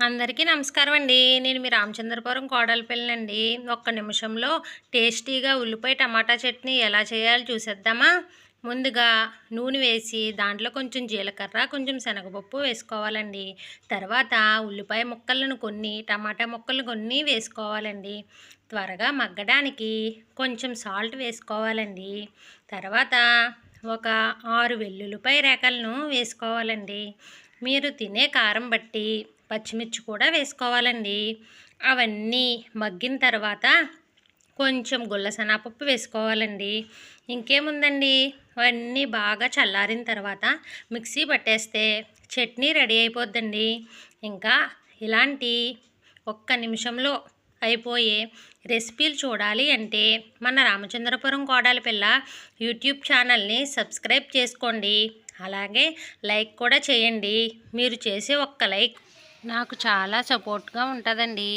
అందరికీ నమస్కారం అండి నేను మీ రామచంద్రపురం కోడలపల్లినండి ఒక్క నిమిషంలో టేస్టీగా ఉల్లిపాయ టమాటా చట్నీ ఎలా చేయాలో చూసేద్దామా? ముందుగా నూనె వేసి దాంట్లో కొంచెం జీలకర్ర కొంచెం శనగపప్పు వేసుకోవాలండి. తర్వాత ఉల్లిపాయ ముక్కలను కొన్ని టమాటా ముక్కలు కొన్ని వేసుకోవాలండి. త్వరగా మగ్గడానికి కొంచెం సాల్ట్ వేసుకోవాలండి. తర్వాత ఒక ఆరు వెల్లుల్లిపాయ రేఖలను వేసుకోవాలండి. మీరు తినే కారం బట్టి పచ్చిమిర్చి కూడా వేసుకోవాలండి. అవన్నీ మగ్గిన తర్వాత కొంచెం గుల్లశనగపప్పు వేసుకోవాలండి. ఇంకేముందండి? అవన్నీ బాగా చల్లారిన తర్వాత మిక్సీ పట్టేస్తే చట్నీ రెడీ అయిపోద్దండి. ఇంకా ఇలాంటి ఒక్క నిమిషంలో అయిపోయే రెసిపీలు చూడాలి అంటే మన రామచంద్రపురం కోడాలి పిల్ల యూట్యూబ్ ఛానల్ని సబ్స్క్రైబ్ చేసుకోండి. అలాగే లైక్ కూడా చేయండి. మీరు చేసే ఒక్క లైక్ నాకు చాలా సపోర్ట్గా ఉంటుందండి.